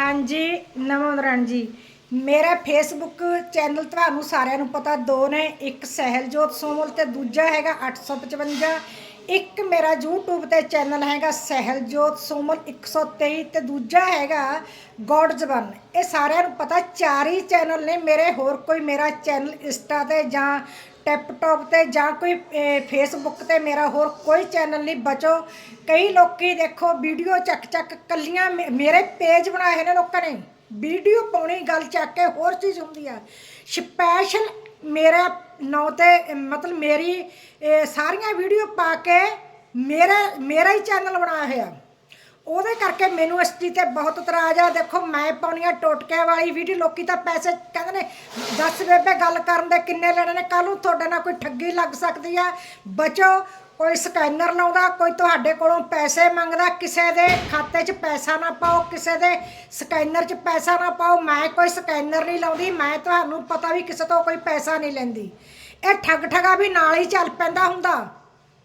ਹਾਂਜੀ ਨਮੋਦਰਨ ਜੀ। ਮੇਰਾ ਫੇਸਬੁੱਕ ਚੈਨਲ ਤੁਹਾਨੂੰ ਸਾਰਿਆਂ ਨੂੰ ਪਤਾ, ਦੋ ਨੇ, ਇੱਕ ਸਹਿਲਜੋਤ ਸੋਮਲ ਤੇ ਦੂਜਾ ਹੈਗਾ 855 ਇੱਕ ਮੇਰਾ YouTube ਤੇ ਚੈਨਲ ਹੈਗਾ ਸਹਿਲਜੋਤ ਸੋਮਲ 123 ਤੇ ਦੂਜਾ ਹੈਗਾ ਗੋਡ ਜ਼ਬਾਨ। ਇਹ ਸਾਰਿਆਂ ਨੂੰ ਪਤਾ, ਚਾਰ ਹੀ ਚੈਨਲ ਨੇ, ਮੇਰੇ ਹੋਰ ਕੋਈ ਮੇਰਾ ਚੈਨਲ ਇੰਸਟਾ ਤੇ ਜਾਂ ਟੈਪਟਾਪ ਤੇ ਜਾਂ ਕੋਈ ਫੇਸਬੁੱਕ ਤੇ ਮੇਰਾ ਹੋਰ ਕੋਈ ਚੈਨਲ ਨਹੀਂ, ਬਚੋ। ਕਈ ਲੋਕੀ ਦੇਖੋ, ਵੀਡੀਓ ਚੱਕ ਚੱਕ ਕੱਲੀਆਂ ਮੇ- ਮੇਰੇ ਪੇਜ ਬਣਾਏ ਹੋਏ ਨੇ ਲੋਕਾਂ ਨੇ। ਵੀਡੀਓ ਪਾਉਣੀ, ਗੱਲ ਚੱਕ ਕੇ ਹੋਰ ਚੀਜ਼ ਹੁੰਦੀ ਆ। ਸਪੈਸ਼ਲ ਮੇਰਾ ਨੌ ਤੇ, ਮਤਲਬ ਮੇਰੀ ਸਾਰੀਆਂ ਵੀਡੀਓ ਪਾ ਕੇ ਮੇਰਾ ਮੇਰਾ ਹੀ ਚੈਨਲ ਬਣਾਇਆ ਹੋਇਆ। ਉਹਦੇ ਕਰਕੇ ਮੈਨੂੰ ਇਸ ਚੀਜ਼ ਤੇ ਬਹੁਤ ਇਤਰਾਜ਼ ਆ। ਦੇਖੋ, ਮੈਂ ਪਾਉਣੀਆਂ ਟੋਟਕਿਆਂ ਵਾਲੀ ਵੀਡੀਓ ਲੋਕੀ ਤਾਂ ਪੈਸੇ ਕਹਿੰਦੇ ਨੇ, ਦੱਸ ਬੇਬੇ, ਗੱਲ ਕਰਨ ਦੇ ਕਿੰਨੇ ਲੈਣੇ ਨੇ? ਕੱਲ ਨੂੰ ਤੁਹਾਡੇ ਨਾਲ ਕੋਈ ਠੱਗੀ ਲੱਗ ਸਕਦੀ ਆ। ਬਚੋ, ਕੋਈ ਸਕੈਨਰ ਲਾਉਂਦਾ, ਕੋਈ ਤੁਹਾਡੇ ਕੋਲੋਂ ਪੈਸੇ ਮੰਗਦਾ, ਕਿਸੇ ਦੇ ਖਾਤੇ 'ਚ ਪੈਸਾ ਨਾ ਪਾਓ, ਕਿਸੇ ਦੇ ਸਕੈਨਰ 'ਚ ਪੈਸਾ ਨਾ ਪਾਓ। ਮੈਂ ਕੋਈ ਸਕੈਨਰ ਨਹੀਂ ਲਾਉਂਦੀ, ਮੈਂ ਤੁਹਾਨੂੰ ਪਤਾ ਵੀ ਕਿਸੇ ਤੋਂ ਕੋਈ ਪੈਸਾ ਨਹੀਂ ਲੈਂਦੀ। ਇਹ ਠੱਗ ਠਗਾ ਵੀ ਨਾਲ ਹੀ ਚੱਲ ਪੈਂਦਾ ਹੁੰਦਾ।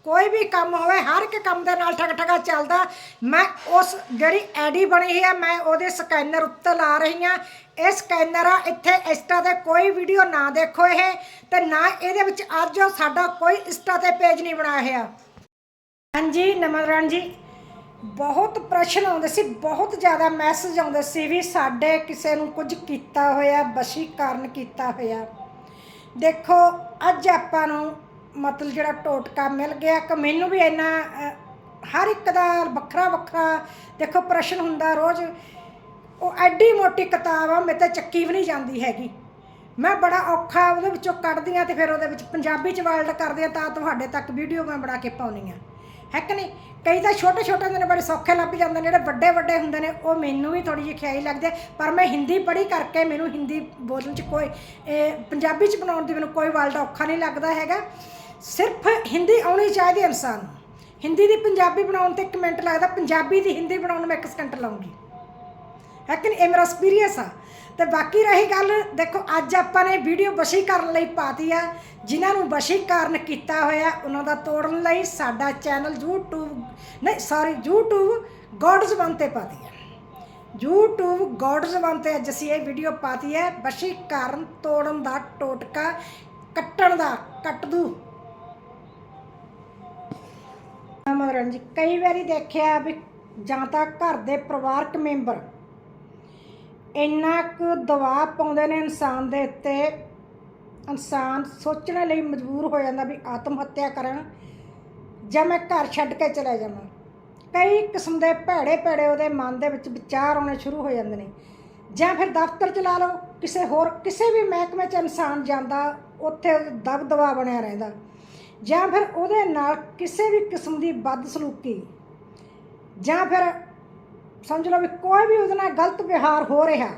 ਕੋਈ ਵੀ ਕੰਮ ਹੋਵੇ, ਹਰ ਇੱਕ ਕੰਮ ਦੇ ਨਾਲ ਠਗ ਠਗਾ ਚੱਲਦਾ। ਮੈਂ ਉਸ ਜਿਹੜੀ ਐਡੀ ਬਣੀ ਹੈ ਮੈਂ ਉਹਦੇ ਸਕੈਨਰ ਉੱਤੇ ਲਾ ਰਹੀ ਹਾਂ ਇਹ ਸਕੈਨਰ ਆ, ਇੱਥੇ ਇੰਸਟਾ ਤੇ ਕੋਈ ਵੀਡੀਓ ਨਾ ਦੇਖੋ ਇਹ, ਤੇ ਨਾ ਇਹਦੇ ਵਿੱਚ ਅੱਜ ਸਾਡਾ ਕੋਈ ਇੰਸਟਾ ਤੇ ਪੇਜ ਨਹੀਂ ਬਣਾਇਆ ਹੋਇਆ। ਹਾਂਜੀ ਨਮਰਨ ਜੀ। ਬਹੁਤ ਪ੍ਰਸ਼ਨ ਆਉਂਦੇ ਸੀ, ਬਹੁਤ ਜ਼ਿਆਦਾ ਮੈਸੇਜ ਆਉਂਦੇ ਸੀ ਵੀ ਸਾਡੇ ਕਿਸੇ ਨੂੰ ਕੁਝ ਕੀਤਾ ਹੋਇਆ, ਵਸ਼ੀਕਰਨ ਕੀਤਾ ਹੋਇਆ। ਦੇਖੋ, ਅੱਜ ਆਪਾਂ ਨੂੰ ਮਤਲਬ ਜਿਹੜਾ ਟੋਟਕਾ ਮਿਲ ਗਿਆ ਕਿ ਮੈਨੂੰ ਵੀ ਇੰਨਾ ਹਰ ਇੱਕ ਦਾ ਵੱਖਰਾ ਵੱਖਰਾ ਦੇਖੋ ਪ੍ਰਸ਼ਨ ਹੁੰਦਾ ਰੋਜ਼ ਉਹ ਐਡੀ ਮੋਟੀ ਕਿਤਾਬ ਆ ਮੇਰੇ ਤੇ ਚੱਕੀ ਵੀ ਨਹੀਂ ਜਾਂਦੀ ਹੈਗੀ। ਮੈਂ ਬੜਾ ਔਖਾ ਉਹਦੇ ਵਿੱਚੋਂ ਕੱਢਦੀ ਆ ਤੇ ਫਿਰ ਉਹਦੇ ਵਿੱਚ ਪੰਜਾਬੀ ਚ ਵਰਲਡ ਕਰਦੀ ਆ ਤਾਂ ਤੁਹਾਡੇ ਤੱਕ ਵੀਡੀਓ ਮੈਂ ਬਣਾ ਕੇ ਪਾਉਣੀ ਆ ਹੈ ਕਿ ਨਹੀਂ? ਕਈ ਤਾਂ ਛੋਟੇ ਛੋਟੇ ਹੁੰਦੇ ਨੇ ਬੜੇ ਸੌਖੇ ਲੱਭ ਜਾਂਦੇ ਨੇ ਜਿਹੜੇ ਵੱਡੇ ਵੱਡੇ ਹੁੰਦੇ ਨੇ ਉਹ ਮੈਨੂੰ ਵੀ ਥੋੜੀ ਜਿਹੀ ਖਿਆਈ ਲੱਗਦੇ ਪਰ ਮੈਂ ਹਿੰਦੀ ਪੜ੍ਹੀ ਕਰਕੇ ਮੈਨੂੰ ਹਿੰਦੀ ਬੋਲਣ ਚ ਕੋਈ ਇਹ, ਪੰਜਾਬੀ ਚ ਬਣਾਉਣ ਦੀ ਮੈਨੂੰ ਕੋਈ ਵਰਲਡ ਔਖਾ ਨਹੀਂ ਲੱਗਦਾ ਹੈਗਾ। ਸਿਰਫ ਹਿੰਦੀ ਆਉਣੀ ਚਾਹੀਦੀ ਹੈ ਇਨਸਾਨ ਨੂੰ ਹਿੰਦੀ ਦੀ ਪੰਜਾਬੀ ਬਣਾਉਣ ਤੇ ਇੱਕ ਮਿੰਟ ਲੱਗਦਾ, ਪੰਜਾਬੀ ਦੀ ਹਿੰਦੀ ਬਣਾਉਣ ਨੂੰ ਮੈਂ ਇੱਕ ਸਕਿੰਟ ਲਾਉਂਗੀ। ਹੈ ਕਿ ਨਹੀਂ ਇਹ ਮੇਰਾ ਐਕਸਪੀਰੀਅੰਸ ਆ। ਤੇ ਬਾਕੀ ਰਹੀ ਗੱਲ, ਦੇਖੋ, ਅੱਜ ਆਪਾਂ ਨੇ ਵੀਡੀਓ ਵਸ਼ੀਕਰਨ ਲਈ ਪਾਤੀ ਆ। ਜਿਨ੍ਹਾਂ ਨੂੰ ਵਸ਼ੀਕਰਨ ਕੀਤਾ ਹੋਇਆ, ਉਹਨਾਂ ਦਾ ਤੋੜਨ ਲਈ ਸਾਡਾ ਚੈਨਲ YouTube, ਨਹੀਂ ਸੌਰੀ YouTube ਗੋਡਸ ਵਨ ਤੇ ਪਾਤੀ ਆ। YouTube ਗੋਡਸ ਵਨ ਤੇ ਅੱਜ ਅਸੀਂ ਇਹ ਵੀਡੀਓ ਪਾਤੀ ਹੈ, ਵਸ਼ੀਕਰਨ ਤੋੜਨ ਦਾ ਟੋਟਕਾ, ਕੱਟਣ ਦਾ, ਕੱਟ ਦੂ। ਮਨੋਰੰਜਨ ਕਈ ਵਾਰੀ ਦੇਖਿਆ ਵੀ ਜਾਂ ਤਾਂ ਘਰ ਦੇ ਪਰਿਵਾਰਕ ਮੈਂਬਰ ਇੰਨਾ ਕੁ ਦਬਾਅ ਪਾਉਂਦੇ ਨੇ ਇਨਸਾਨ ਦੇ ਉੱਤੇ, ਇਨਸਾਨ ਸੋਚਣ ਲਈ ਮਜਬੂਰ ਹੋ ਜਾਂਦਾ ਵੀ ਆਤਮ ਹੱਤਿਆ ਕਰਨ, ਜਾਂ ਮੈਂ ਘਰ ਛੱਡ ਕੇ ਚਲਾ ਜਾਵਾਂ। ਕਈ ਕਿਸਮ ਦੇ ਭੈੜੇ ਭੈੜੇ ਉਹਦੇ ਮਨ ਦੇ ਵਿੱਚ ਵਿਚਾਰ ਆਉਣੇ ਸ਼ੁਰੂ ਹੋ ਜਾਂਦੇ ਨੇ। ਜਾਂ ਫਿਰ ਦਫ਼ਤਰ ਚਲਾ ਲਓ, ਕਿਸੇ ਹੋਰ, ਕਿਸੇ ਵੀ ਮਹਿਕਮੇ ਚ ਇਨਸਾਨ ਜਾਂਦਾ, ਉੱਥੇ ਦਬ ਦਬਾ ਬਣਿਆ ਰਹਿੰਦਾ। ਜਾਂ ਫਿਰ ਉਹਦੇ ਨਾਲ ਕਿਸੇ ਵੀ ਕਿਸਮ ਦੀ ਬਦਸਲੂਕੀ, ਜਾਂ ਫਿਰ ਸਮਝ ਲਓ ਵੀ ਕੋਈ ਵੀ ਉਹਦੇ ਨਾਲ ਗਲਤ ਵਿਹਾਰ ਹੋ ਰਿਹਾ,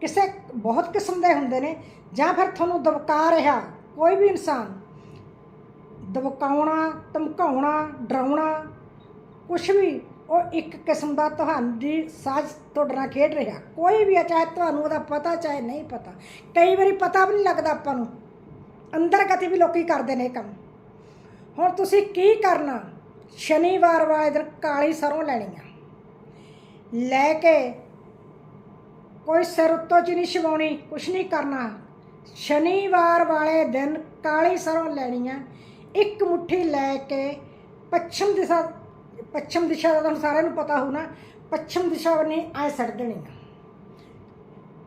ਕਿਸੇ ਬਹੁਤ ਕਿਸਮ ਦੇ ਹੁੰਦੇ ਨੇ, ਜਾਂ ਫਿਰ ਤੁਹਾਨੂੰ ਦਬਕਾ ਰਿਹਾ ਕੋਈ ਵੀ ਇਨਸਾਨ, ਦਬਕਾਉਣਾ, ਧਮਕਾਉਣਾ, ਡਰਾਉਣਾ ਕੁਝ ਵੀ, ਉਹ ਇੱਕ ਕਿਸਮ ਦਾ ਤੁਹਾਡੀ ਸਾਜ਼ ਤੁਹਾਡੇ ਨਾਲ ਖੇਡ ਰਿਹਾ। ਕੋਈ ਵੀ ਆ, ਚਾਹੇ ਤੁਹਾਨੂੰ ਉਹਦਾ ਪਤਾ, ਚਾਹੇ ਨਹੀਂ ਪਤਾ। ਕਈ ਵਾਰੀ ਪਤਾ ਵੀ ਨਹੀਂ ਲੱਗਦਾ ਆਪਾਂ ਨੂੰ ਅੰਦਰ ਗਤੀ ਵੀ ਲੋਕੀ ਕਰਦੇ ਨੇ ਇਹ ਕੰਮ। ਹੁਣ ਤੁਸੀਂ ਕੀ ਕਰਨਾ? ਸ਼ਨੀਵਾਰ ਵਾਲੇ ਦਿਨ ਕਾਲੀ ਸਰੋਂ ਲੈਣੀ ਆ। ਲੈ ਕੇ ਕੋਈ ਸਿਰ ਉੱਤੋਂ ਚ ਨਹੀਂ ਛਵਾਉਣੀ, ਕੁਛ ਨਹੀਂ ਕਰਨਾ। ਸ਼ਨੀਵਾਰ ਵਾਲੇ ਦਿਨ ਕਾਲੀ ਸਰੋਂ ਲੈਣੀ ਆ। ਇੱਕ ਮੁਠੀ ਲੈ ਕੇ ਪੱਛਮ ਦਿਸ਼ਾ ਪੱਛਮ ਦਿਸ਼ਾ ਦਾ ਤੁਹਾਨੂੰ ਸਾਰਿਆਂ ਨੂੰ ਪਤਾ ਹੋਊ ਨਾ ਪੱਛਮ ਦਿਸ਼ਾ ਵੱਲ ਐ ਸੜ ਦੇਣੀ ਆ।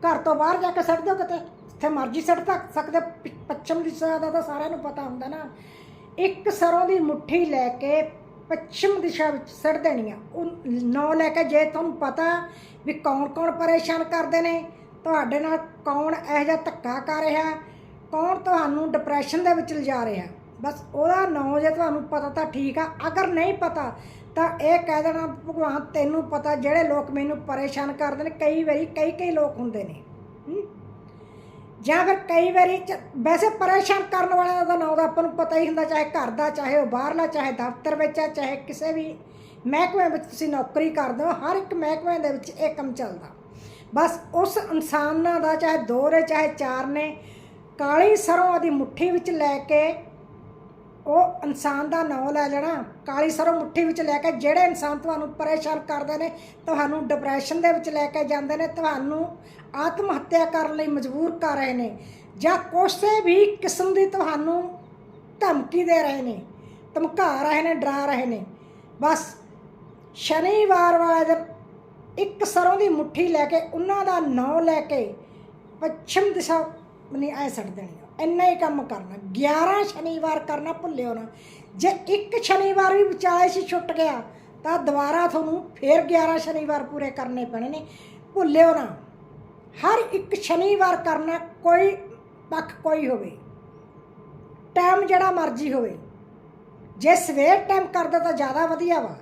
ਘਰ ਤੋਂ ਬਾਹਰ ਜਾ ਕੇ ਸੜ ਦਿਓ ਕਿਤੇ। ਜਿੱਥੇ ਮਰਜ਼ੀ ਸੱਟ ਤੱਕ ਸਕਦੇ, ਪ- ਪੱਛਮ ਦਿਸ਼ਾ ਦਾ ਤਾਂ ਸਾਰਿਆਂ ਨੂੰ ਪਤਾ ਹੁੰਦਾ ਨਾ। ਇੱਕ ਸਰੋਂ ਦੀ ਮੁੱਠੀ ਲੈ ਕੇ ਪੱਛਮ ਦਿਸ਼ਾ ਵਿੱਚ ਸੜ ਦੇਣੀ ਆ। ਉਹ ਨੌ ਲੈ ਕੇ ਜੇ ਤੁਹਾਨੂੰ ਪਤਾ ਵੀ ਕੌਣ ਕੌਣ ਪਰੇਸ਼ਾਨ ਕਰਦੇ ਨੇ, ਤੁਹਾਡੇ ਨਾਲ ਕੌਣ ਇਹੋ ਜਿਹਾ ਧੱਕਾ ਕਰ ਰਿਹਾ, ਕੌਣ ਤੁਹਾਨੂੰ ਡਿਪਰੈਸ਼ਨ ਦੇ ਵਿੱਚ ਲਿਜਾ ਰਿਹਾ। ਬਸ ਉਹਦਾ ਨੌ ਜੇ ਤੁਹਾਨੂੰ ਪਤਾ ਤਾਂ ਠੀਕ ਆ, ਅਗਰ ਨਹੀਂ ਪਤਾ, ਤਾਂ ਇਹ ਕਹਿ ਦੇਣਾ ਭਗਵਾਨ ਤੈਨੂੰ ਪਤਾ ਜਿਹੜੇ ਲੋਕ ਮੈਨੂੰ ਪਰੇਸ਼ਾਨ ਕਰਦੇ ਨੇ, ਕਈ ਵਾਰੀ ਕਈ ਕਈ ਲੋਕ ਹੁੰਦੇ ਨੇ। ਜਾਂ ਫਿਰ ਕਈ ਵਾਰੀ ਚ- ਵੈਸੇ ਪਰੇਸ਼ਾਨ ਕਰਨ ਵਾਲਿਆਂ ਦਾ ਨਾਂ ਦਾ ਆਪਾਂ ਨੂੰ ਪਤਾ ਹੀ ਹੁੰਦਾ, ਚਾਹੇ ਘਰ ਦਾ, ਚਾਹੇ ਉਹ ਬਾਹਰਲਾ, ਚਾਹੇ ਦਫ਼ਤਰ ਵਿੱਚ ਆ, ਚਾਹੇ ਕਿਸੇ ਵੀ ਮਹਿਕਮੇ ਵਿੱਚ ਤੁਸੀਂ ਨੌਕਰੀ ਕਰਦੇ ਹੋ, ਹਰ ਇੱਕ ਮਹਿਕਮੇ ਦੇ ਵਿੱਚ ਇਹ ਕੰਮ ਚੱਲਦਾ। ਬਸ ਉਸ ਇਨਸਾਨਾਂ ਦਾ ਚਾਹੇ ਦੋ ਨੇ, ਚਾਹੇ ਚਾਰ ਨੇ, ਕਾਲੀ ਸਰੋਂ ਦੀ ਮੁੱਠੀ ਵਿੱਚ ਲੈ ਕੇ ਉਹ ਇਨਸਾਨ ਦਾ ਨਾਂ ਲੈ ਲੈਣਾ। ਕਾਲੀ ਸਰੋਂ ਮੁੱਠੀ ਵਿੱਚ ਲੈ ਕੇ ਜਿਹੜੇ ਇਨਸਾਨ ਤੁਹਾਨੂੰ ਪਰੇਸ਼ਾਨ ਕਰਦੇ ਨੇ, ਤੁਹਾਨੂੰ ਡਿਪਰੈਸ਼ਨ ਦੇ ਵਿੱਚ ਲੈ ਕੇ ਜਾਂਦੇ ਨੇ, ਤੁਹਾਨੂੰ ਆਤਮ ਹੱਤਿਆ ਕਰਨ ਲਈ ਮਜਬੂਰ ਕਰ ਰਹੇ ਨੇ ਜਾਂ ਕਿਸੇ ਵੀ ਕਿਸਮ ਦੀ ਤੁਹਾਨੂੰ ਧਮਕੀ ਦੇ ਰਹੇ ਨੇ, ਧਮਕਾ ਰਹੇ ਨੇ, ਡਰਾ ਰਹੇ ਨੇ। ਬਸ ਸ਼ਨੀਵਾਰ ਵਾਲੇ ਦਿਨ ਇੱਕ ਸਰੋਂ ਦੀ ਮੁੱਠੀ ਲੈ ਕੇ ਉਹਨਾਂ ਦਾ ਨਾਂ ਲੈ ਕੇ ਪੱਛਮ ਦਿਸ਼ਾ ਨਹੀਂ ਐ ਛੱਡ ਦੇਣੀ ਇੰਨਾ ਹੀ ਕੰਮ ਕਰਨਾ। 11 ਸ਼ਨੀਵਾਰ ਕਰਨਾ ਭੁੱਲਿਓ ਨਾ। ਜੇ ਇੱਕ ਸ਼ਨੀਵਾਰ ਵੀ ਵਿਚਾਲੇ ਸੀ ਛੁੱਟ ਗਿਆ, ਤਾਂ ਦੁਬਾਰਾ ਤੁਹਾਨੂੰ ਫੇਰ 11 ਸ਼ਨੀਵਾਰ ਪੂਰੇ ਕਰਨੇ ਪੈਣੇ ਨੇ। ਭੁੱਲਿਓ ਨਾ। ਹਰ ਇੱਕ ਸ਼ਨੀਵਾਰ ਕਰਨਾ ਕੋਈ ਪੱਖ ਕੋਈ ਹੋਵੇ। ਟਾਈਮ ਜਿਹੜਾ ਮਰਜ਼ੀ ਹੋਵੇ। ਜੇ ਸਵੇਰ ਟਾਈਮ ਕਰਦਾ ਤਾਂ ਜ਼ਿਆਦਾ ਵਧੀਆ ਵਾ।